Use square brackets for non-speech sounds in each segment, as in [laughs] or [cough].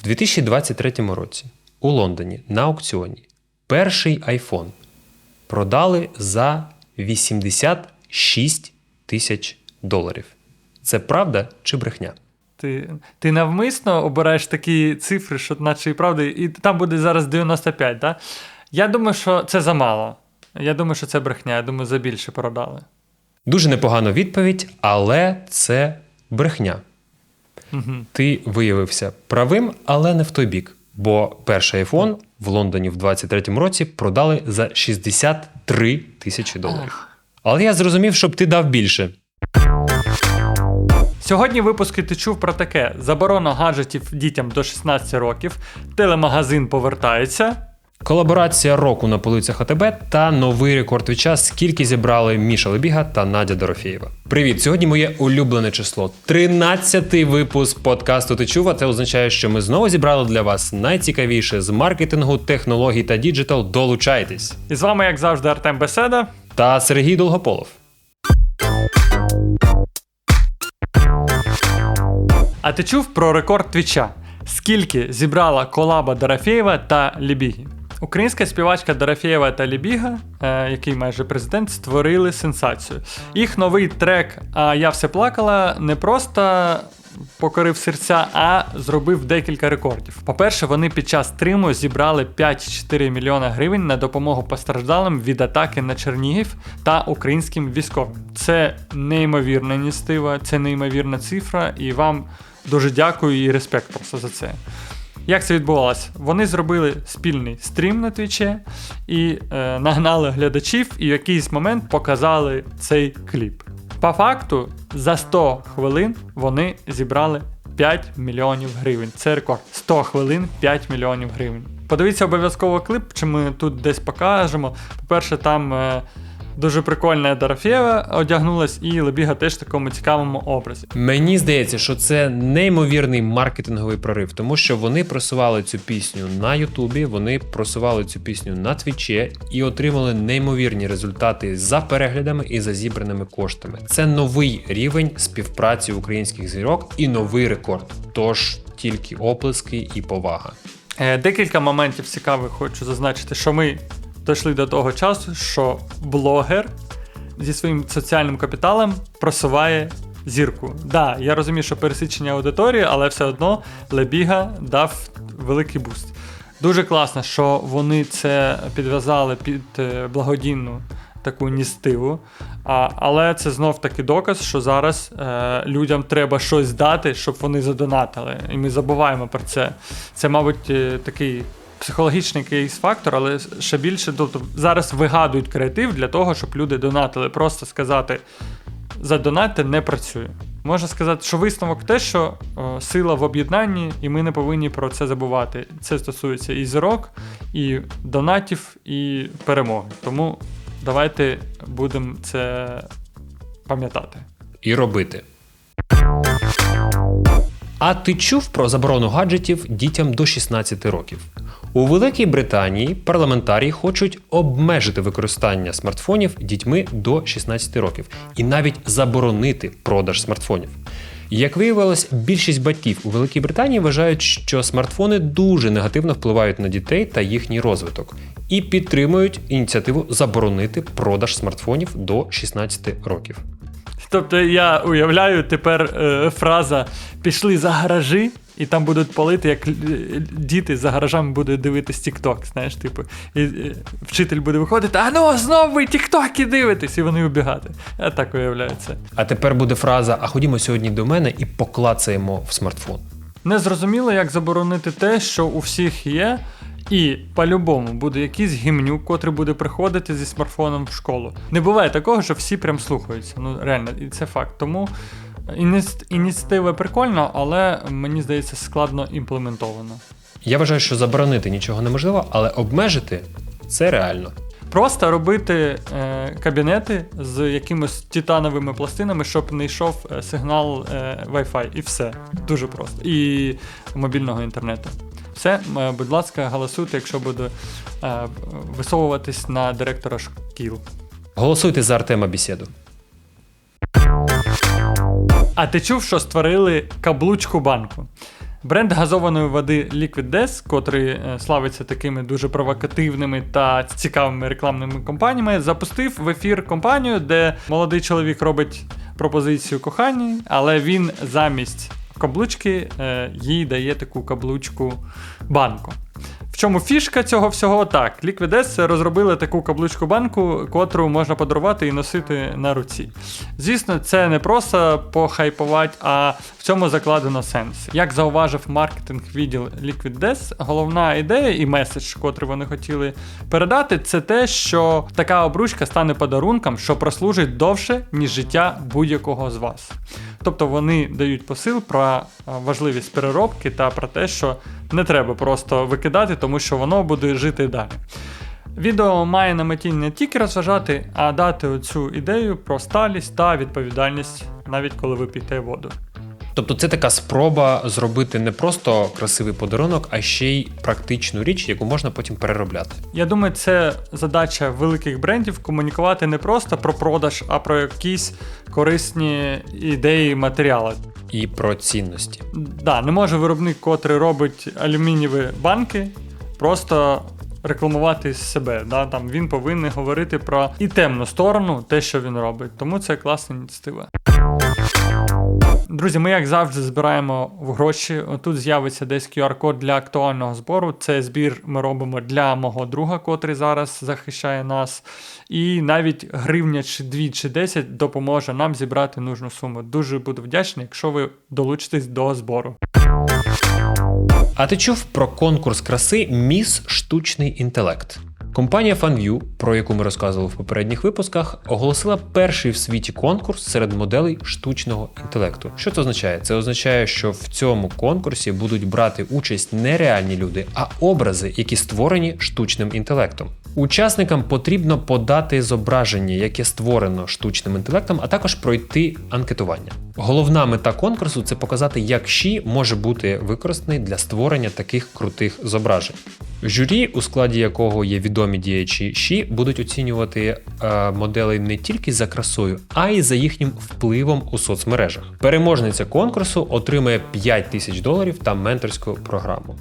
В 2023 році у Лондоні на аукціоні перший iPhone продали за 86 тисяч доларів. Це правда чи брехня? Ти, ти навмисно обираєш такі цифри, що наче і правда, і там буде зараз 95, да? Я думаю, що це замало. Я думаю, що це брехня. Я думаю, за більше продали. Дуже непогана відповідь, але це брехня. Угу. Ти виявився правим, але не в той бік. Бо перший iPhone в Лондоні в 23-му році продали за 63 тисячі доларів. Але я зрозумів, щоб ти дав більше. Сьогодні в випуску ти чув про таке: заборона гаджетів дітям до 16 років, телемагазин повертається. Колаборація року на полицях АТБ та новий рекорд від час, скільки зібрали Міша Лебіга та Надя Дорофєєва. Привіт! Сьогодні моє улюблене число. 13-й випуск подкасту Ти чув, а Це означає, що ми знову зібрали для вас найцікавіше з маркетингу, технологій та діджитал. Долучайтесь! І з вами, як завжди, Артем Беседа. Та Сергій Долгополов. А ти чув про рекорд твіча? Скільки зібрала колаба Дорофєєва та Лібіги? Українська співачка Дорофєєва та Лібіга, е, який майже президент, створили сенсацію. Їх новий трек А я все плакала не просто покорив серця, а зробив декілька рекордів. По-перше, вони під час стриму зібрали 5,4 мільйона гривень на допомогу постраждалим від атаки на Чернігів та українським військовим. Це неймовірна ініціатива, це неймовірна цифра, і вам дуже дякую і респект просто за це. Як це відбувалося? Вони зробили спільний стрім на твіче і е, нагнали глядачів, і в якийсь момент показали цей кліп. По факту, за 100 хвилин вони зібрали 5 мільйонів гривень. Це рекорд. 100 хвилин 5 мільйонів гривень. Подивіться обов'язково клип, чи ми тут десь покажемо. По-перше, там е, дуже прикольна Дорофєва одягнулась, і Лебіга теж в такому цікавому образі. Мені здається, що це неймовірний маркетинговий прорив, тому що вони просували цю пісню на Ютубі, вони просували цю пісню на Твіче і отримали неймовірні результати за переглядами і за зібраними коштами. Це новий рівень співпраці українських зірок і новий рекорд. Тож тільки оплески і повага. Е, Декілька моментів цікавих хочу зазначити, що ми дійшли до того часу, що блогер зі своїм соціальним капіталом просуває зірку. Да, я розумію, що пересичення аудиторії, але все одно Лебіга дав великий буст. Дуже класно, що вони це підв'язали під е, благодійну таку ініціативу. А, але це знов таки доказ, що зараз е, людям треба щось дати, щоб вони задонатили. І ми забуваємо про це. Це, мабуть, е, такий психологічний кейс-фактор, але ще більше, тобто зараз вигадують креатив для того, щоб люди донатили. Просто сказати задонатити не працює. Можна сказати, що висновок те, що е, сила в об'єднанні, і ми не повинні про це забувати. Це стосується і зірок, і донатів, і перемоги. Тому давайте будемо це пам'ятати. І робити. А ти чув про заборону гаджетів дітям до 16 років? У Великій Британії парламентарії хочуть обмежити використання смартфонів дітьми до 16 років і навіть заборонити продаж смартфонів. Як виявилось, більшість батьків у Великій Британії вважають, що смартфони дуже негативно впливають на дітей та їхній розвиток, і підтримують ініціативу заборонити продаж смартфонів до 16 років. Тобто я уявляю тепер е, фраза пішли за гаражі. І там будуть палити, як діти за гаражами будуть дивитись TikTok, знаєш, типу, і вчитель буде виходити, а ну знову ви тіктоки дивитесь, і вони убігати. Я так це. А тепер буде фраза: А ходімо сьогодні до мене і поклацаємо в смартфон. Не зрозуміло, як заборонити те, що у всіх є, і по-любому буде якийсь гімнюк, котрий буде приходити зі смартфоном в школу. Не буває такого, що всі прям слухаються. Ну реально, і це факт. Тому ініціатива прикольна, але мені здається, складно імплементована. Я вважаю, що заборонити нічого неможливо, але обмежити це реально. Просто робити е, кабінети з якимись титановими пластинами, щоб не йшов е, сигнал е, Wi-Fi. І все. Дуже просто. І мобільного інтернету. Все, е, будь ласка, голосуйте, якщо буде е, висовуватись на директора шкіл. Голосуйте за Артема Бісєду. А ти чув, що створили каблучку банку? Бренд газованої води Liquid Death, котрий е, славиться такими дуже провокативними та цікавими рекламними компаніями, запустив в ефір компанію, де молодий чоловік робить пропозицію коханій, але він замість каблучки е, їй дає таку каблучку банку. В чому фішка цього всього? Так, Liquid Death розробили таку каблучку банку, котру можна подарувати і носити на руці. Звісно, це не просто похайпувати, а в цьому закладено сенс. Як зауважив маркетинг відділ Liquid Death, головна ідея і меседж, котрий вони хотіли передати, це те, що така обручка стане подарунком, що прослужить довше, ніж життя будь-якого з вас. Тобто вони дають посил про важливість переробки та про те, що не треба просто викидати, тому що воно буде жити далі. Відео має на меті не тільки розважати, а дати оцю ідею про сталість та відповідальність, навіть коли ви п'єте воду. Тобто це така спроба зробити не просто красивий подарунок, а ще й практичну річ, яку можна потім переробляти. Я думаю, це задача великих брендів комунікувати не просто про продаж, а про якісь корисні ідеї матеріали. І про цінності. Да, не може виробник, котрий робить алюмінієві банки, просто рекламувати себе. Да? Там він повинен говорити про і темну сторону, те, що він робить. Тому це класна ініціатива. Друзі, ми як завжди збираємо в гроші. Тут з'явиться десь QR-код для актуального збору. Це збір ми робимо для мого друга, котрий зараз захищає нас. І навіть гривня чи 2 чи 10 допоможе нам зібрати нужну суму. Дуже буду вдячний, якщо ви долучитесь до збору. А ти чув про конкурс краси Міс Штучний інтелект? Компанія FanView, про яку ми розказували в попередніх випусках, оголосила перший в світі конкурс серед моделей штучного інтелекту. Що це означає? Це означає, що в цьому конкурсі будуть брати участь не реальні люди, а образи, які створені штучним інтелектом. Учасникам потрібно подати зображення, яке створено штучним інтелектом, а також пройти анкетування. Головна мета конкурсу це показати, як Ші може бути використаний для створення таких крутих зображень. Журі, у складі якого є відомі діячі Ші, будуть оцінювати е, моделей не тільки за красою, а й за їхнім впливом у соцмережах. Переможниця конкурсу отримає 5 тисяч доларів та менторську програму.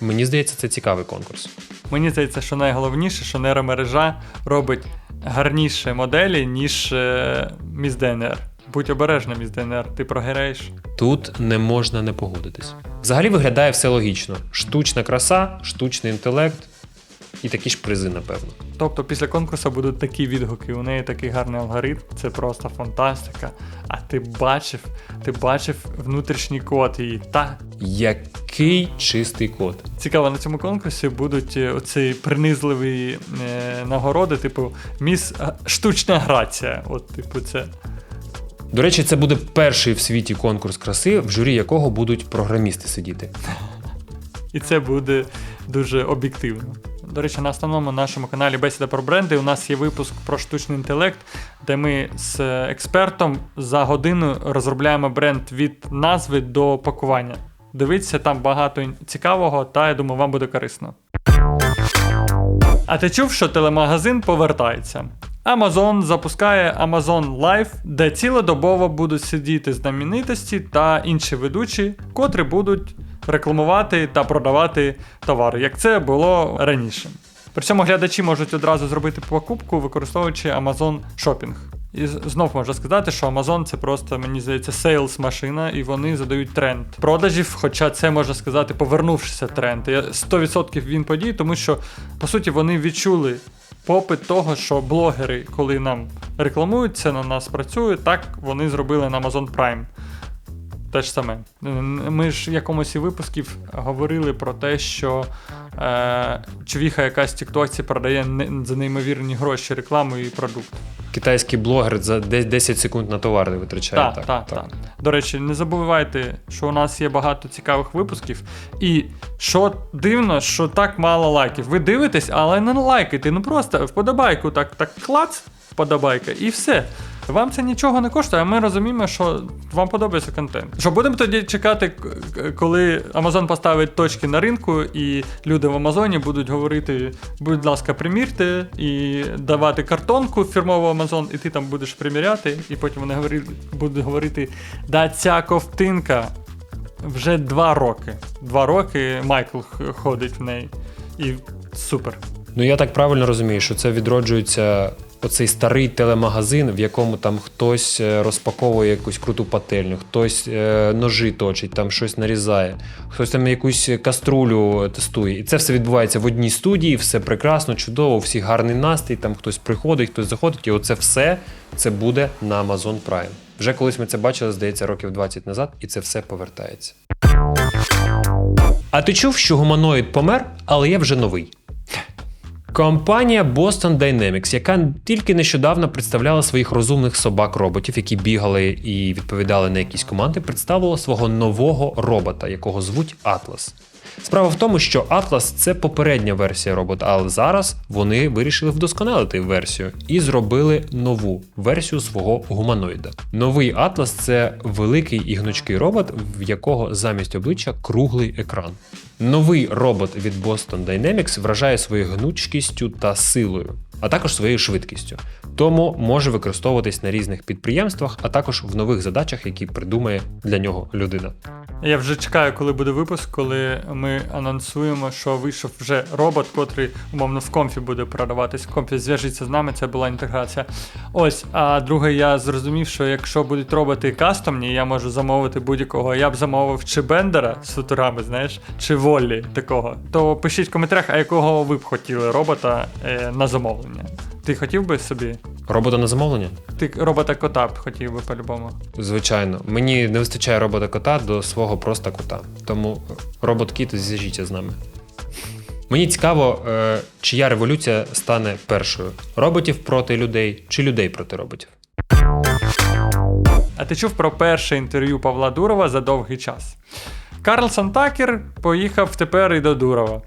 Мені здається, це цікавий конкурс. Мені здається, що найголовніше, що нейромережа робить гарніші моделі, ніж е, міс ДНР. Будь обережна, міс ДНР, ти програєш. Тут не можна не погодитись. Взагалі виглядає все логічно: штучна краса, штучний інтелект і такі ж призи, напевно. Тобто після конкурсу будуть такі відгуки. У неї такий гарний алгоритм, це просто фантастика. А ти бачив, ти бачив внутрішній код її. Та Який чистий код. цікаво, на цьому конкурсі будуть е, оці принизливі е, нагороди, типу міс е, штучна грація. От, типу, це. До речі, це буде перший в світі конкурс краси, в журі якого будуть програмісти сидіти. І це буде дуже об'єктивно. До речі, на основному нашому каналі Бесіда про бренди у нас є випуск про штучний інтелект, де ми з експертом за годину розробляємо бренд від назви до пакування. Дивіться, там багато цікавого, та я думаю, вам буде корисно. А ти чув, що телемагазин повертається? Amazon запускає Amazon Live, де цілодобово будуть сидіти знаменитості та інші ведучі, котрі будуть рекламувати та продавати товари, як це було раніше. При цьому глядачі можуть одразу зробити покупку, використовуючи Amazon Shopping. І знов можна сказати, що Amazon це просто, мені здається, сейлс машина, і вони задають тренд продажів. Хоча це можна сказати, повернувшися тренд. Я 100% він подій, тому що по суті вони відчули попит того, що блогери, коли нам рекламуються, на нас працюють, так вони зробили на Amazon Prime. Те ж саме. Ми ж в якомусь випусків говорили про те, що е, човіха якась в Тіктоці продає не, за неймовірні гроші рекламу і продукт. Китайський блогер за десь 10 секунд на товари витрачає. Так, так, так. До речі, не забувайте, що у нас є багато цікавих випусків. І що дивно, що так мало лайків. Ви дивитесь, але не лайкайте. Ну просто вподобайку так, так клац, вподобайка, і все. Вам це нічого не коштує, а ми розуміємо, що вам подобається контент. Що будемо тоді чекати, коли Amazon поставить точки на ринку, і люди в Амазоні будуть говорити: будь ласка, примірте, і давати картонку фірмову Amazon, і ти там будеш приміряти, і потім вони будуть говорити: да ця ковтинка вже два роки. Два роки Майкл ходить в неї. І супер. Ну я так правильно розумію, що це відроджується оцей старий телемагазин, в якому там хтось е, розпаковує якусь круту пательню, хтось е, ножи точить, там щось нарізає, хтось там якусь каструлю тестує. І це все відбувається в одній студії, все прекрасно, чудово, у всіх гарний настрій, там хтось приходить, хтось заходить, і оце все це буде на Amazon Prime. Вже колись ми це бачили, здається, років 20 назад, і це все повертається. А ти чув, що гуманоїд помер, але є вже новий? Компанія Boston Dynamics, яка тільки нещодавно представляла своїх розумних собак-роботів, які бігали і відповідали на якісь команди, представила свого нового робота, якого звуть Atlas. Справа в тому, що Atlas це попередня версія робота, але зараз вони вирішили вдосконалити версію і зробили нову версію свого гуманоїда. Новий Atlas це великий і гнучкий робот, в якого замість обличчя круглий екран. Новий робот від Boston Dynamics вражає своєю гнучкістю та силою, а також своєю швидкістю. Тому може використовуватись на різних підприємствах, а також в нових задачах, які придумає для нього людина. Я вже чекаю, коли буде випуск, коли ми анонсуємо, що вийшов вже робот, котрий умовно в комфі буде продаватись. Комфі зв'яжіться з нами, це була інтеграція. Ось, а друге, я зрозумів, що якщо будуть роботи кастомні, я можу замовити будь-якого. Я б замовив чи Бендера з футурами, знаєш, чи Воллі такого. То пишіть в коментарях, а якого ви б хотіли робота е, на замовлення. Ти хотів би собі? Робота на замовлення? Ти робота кота б хотів би по-любому. Звичайно, мені не вистачає робота кота до свого просто кота. Тому робот кіт зв'яжіться з нами. Мені цікаво, е, чия революція стане першою: роботів проти людей чи людей проти роботів. А ти чув про перше інтерв'ю Павла Дурова за довгий час? Карлсон Такер поїхав тепер і до Дурова.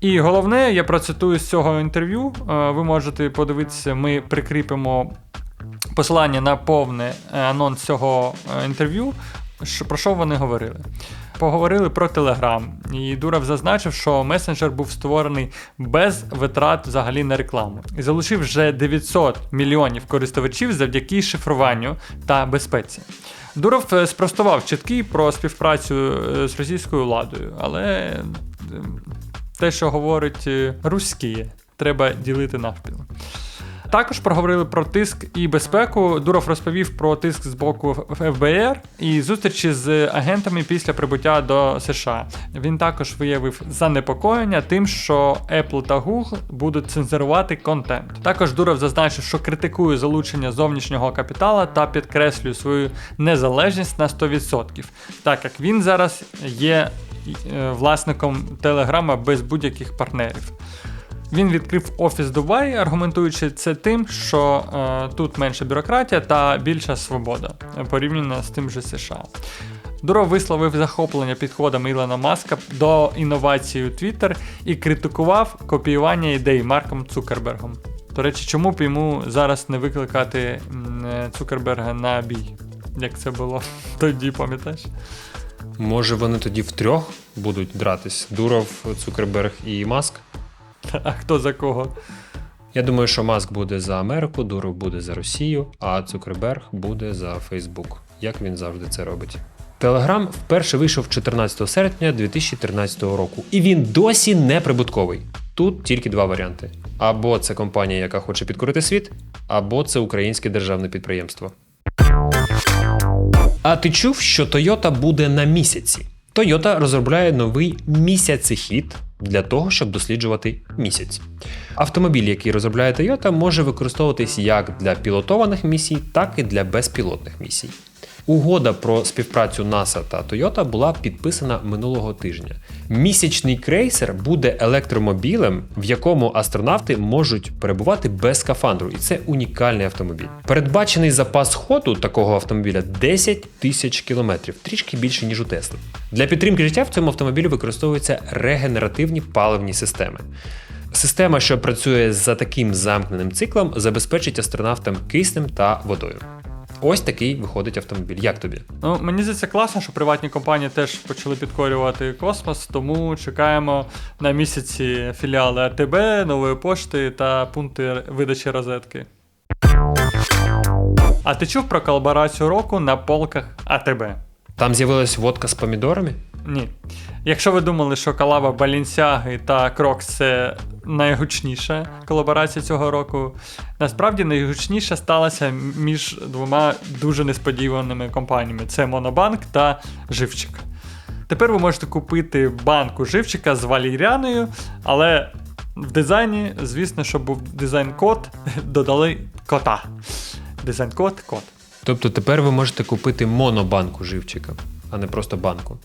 І головне, я процитую з цього інтерв'ю. е, Ви можете подивитися, ми прикріпимо посилання на повний е, анонс цього е, інтерв'ю. Про що вони говорили? Поговорили про Telegram. І Дуров зазначив, що месенджер був створений без витрат взагалі на рекламу. І залучив вже 900 мільйонів користувачів завдяки шифруванню та безпеці. Дуров е, спростував чітки про співпрацю е, з російською владою, але е, те, що говорить е, руські, треба ділити навпіл. Також проговорили про тиск і безпеку. Дуров розповів про тиск з боку ФБР і зустрічі з агентами після прибуття до США. Він також виявив занепокоєння тим, що Apple та Google будуть цензурувати контент. Також Дуров зазначив, що критикує залучення зовнішнього капітала та підкреслює свою незалежність на 100%, так як він зараз є е, власником Телеграма без будь-яких партнерів. Він відкрив офіс Дубай, аргументуючи це тим, що е, тут менша бюрократія та більша свобода е, порівняно з тим же США. Дуров висловив захоплення підходами Ілона Маска до інновацій у Twitter і критикував копіювання ідей Марком Цукербергом. До речі, чому б йому зараз не викликати е, Цукерберга на бій? Як це було [laughs] тоді, пам'ятаєш? Може, вони тоді втрьох будуть дратись: Дуров, Цукерберг і Маск. [laughs] А хто за кого? Я думаю, що Маск буде за Америку, Дуров буде за Росію, а Цукерберг буде за Фейсбук, як він завжди це робить. Телеграм вперше вийшов 14 серпня 2013 року, і він досі не прибутковий. Тут тільки два варіанти: або це компанія, яка хоче підкорити світ, або це українське державне підприємство. А ти чув, що Toyota буде на місяці? Toyota розробляє новий місяцехід для того, щоб досліджувати місяць. Автомобіль, який розробляє Toyota, може використовуватись як для пілотованих місій, так і для безпілотних місій. Угода про співпрацю NASA та Toyota була підписана минулого тижня. Місячний крейсер буде електромобілем, в якому астронавти можуть перебувати без скафандру, і це унікальний автомобіль. Передбачений запас ходу такого автомобіля 10 тисяч кілометрів, трішки більше ніж у Тесли. Для підтримки життя в цьому автомобілі використовуються регенеративні паливні системи. Система, що працює за таким замкненим циклом, забезпечить астронавтам киснем та водою. Ось такий виходить автомобіль. Як тобі? Ну, мені здається класно, що приватні компанії теж почали підкорювати космос, тому чекаємо на місяці філіали АТБ, нової пошти та пункти видачі розетки. А ти чув про колаборацію року на полках АТБ? Там з'явилась водка з помідорами? Ні. Якщо ви думали, що колаба Balenciaga та Crocs це найгучніша колаборація цього року, насправді найгучніша сталася між двома дуже несподіваними компаніями: це Monobank та Живчик. Тепер ви можете купити банку живчика з валіряною, але в дизайні, звісно, що був дизайн-код, [laughs] додали кота. Дизайн-код код. Тобто тепер ви можете купити монобанку живчика, а не просто банку.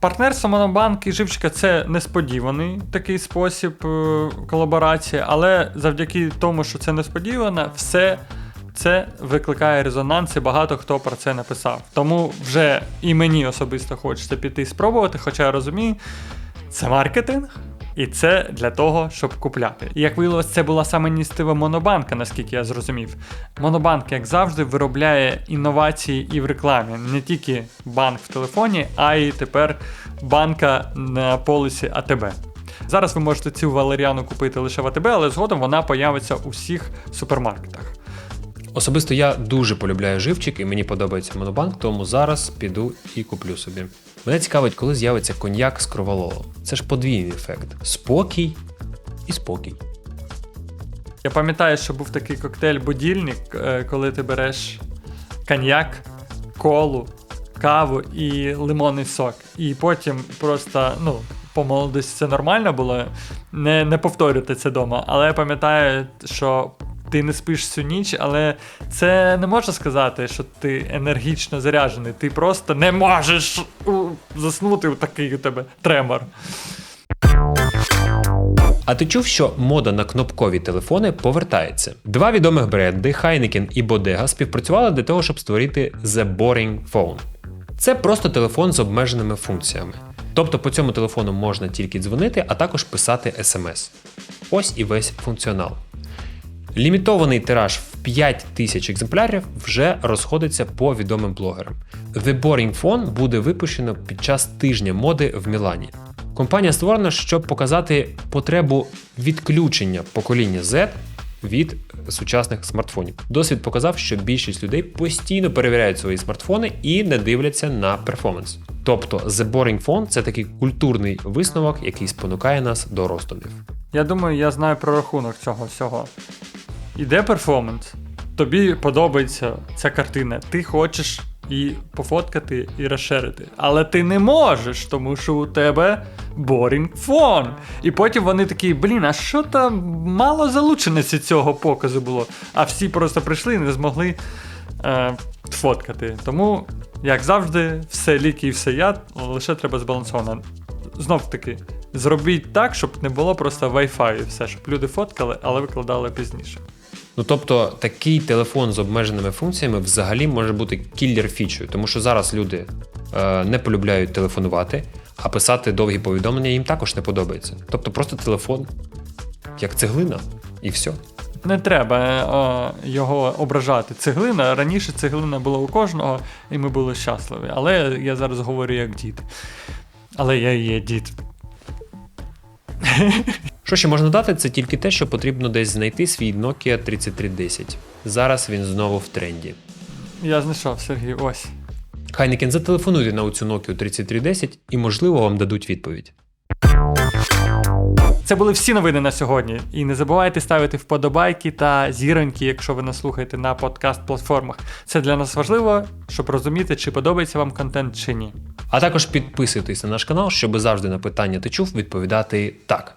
Партнерство Монобанк і Живчика це несподіваний такий спосіб е, колаборації, але завдяки тому, що це несподівано, все це викликає резонанс, і багато хто про це написав. Тому вже і мені особисто хочеться піти спробувати, хоча я розумію, це маркетинг. І це для того, щоб купляти. І як виявилось, це була саме ініціатива Монобанка, наскільки я зрозумів. Монобанк, як завжди, виробляє інновації і в рекламі. Не тільки банк в телефоні, а й тепер банка на полисі АТБ. Зараз ви можете цю валеріану купити лише в АТБ, але згодом вона появиться у всіх супермаркетах. Особисто я дуже полюбляю живчик і мені подобається монобанк, тому зараз піду і куплю собі. Мене цікавить, коли з'явиться коньяк з кровололом. Це ж подвійний ефект: спокій і спокій. Я пам'ятаю, що був такий коктейль-будільник, е, коли ти береш коньяк, колу, каву і лимонний сок. І потім просто, ну, по молодості це нормально було не, не повторювати це вдома. Але я пам'ятаю, що ти не спиш всю ніч, але це не можна сказати, що ти енергічно заряджений. Ти просто не можеш заснути такий у тебе тремор. А ти чув, що мода на кнопкові телефони повертається? Два відомих бренди Heineken і Bodega співпрацювали для того, щоб створити The Boring Phone. Це просто телефон з обмеженими функціями. Тобто по цьому телефону можна тільки дзвонити, а також писати смс. Ось і весь функціонал. Лімітований тираж в 5 тисяч екземплярів вже розходиться по відомим блогерам. The Boring Phone буде випущено під час тижня моди в Мілані. Компанія створена, щоб показати потребу відключення покоління Z від сучасних смартфонів. Досвід показав, що більшість людей постійно перевіряють свої смартфони і не дивляться на перформанс. Тобто The Boring Phone – це такий культурний висновок, який спонукає нас до роздумів. Я думаю, я знаю про рахунок цього всього. Іде перформанс. Тобі подобається ця картина. Ти хочеш її пофоткати і розширити. Але ти не можеш, тому що у тебе борінг фон. І потім вони такі, блін, а що там мало залученості цього показу було. А всі просто прийшли і не змогли е, фоткати. Тому, як завжди, все ліки і все яд, лише треба збалансовано. Знов таки, зробіть так, щоб не було просто Wi-Fi і все, щоб люди фоткали, але викладали пізніше. Ну тобто такий телефон з обмеженими функціями взагалі може бути кіллер фічою, тому що зараз люди е, не полюбляють телефонувати, а писати довгі повідомлення їм також не подобається. Тобто просто телефон як цеглина, і все. Не треба е, його ображати. Цеглина. Раніше цеглина була у кожного, і ми були щасливі. Але я зараз говорю як дід. Але я і є дід. Що ще можна дати, це тільки те, що потрібно десь знайти свій Nokia 3310. Зараз він знову в тренді. Я знайшов Сергій, ось. Хайнекен, зателефонуйте на оцю Nokia 3310 і, можливо, вам дадуть відповідь. Це були всі новини на сьогодні. І не забувайте ставити вподобайки та зіроньки, якщо ви нас слухаєте на подкаст-платформах. Це для нас важливо, щоб розуміти, чи подобається вам контент чи ні. А також підписуйтесь на наш канал, щоб завжди на питання ти чув відповідати так.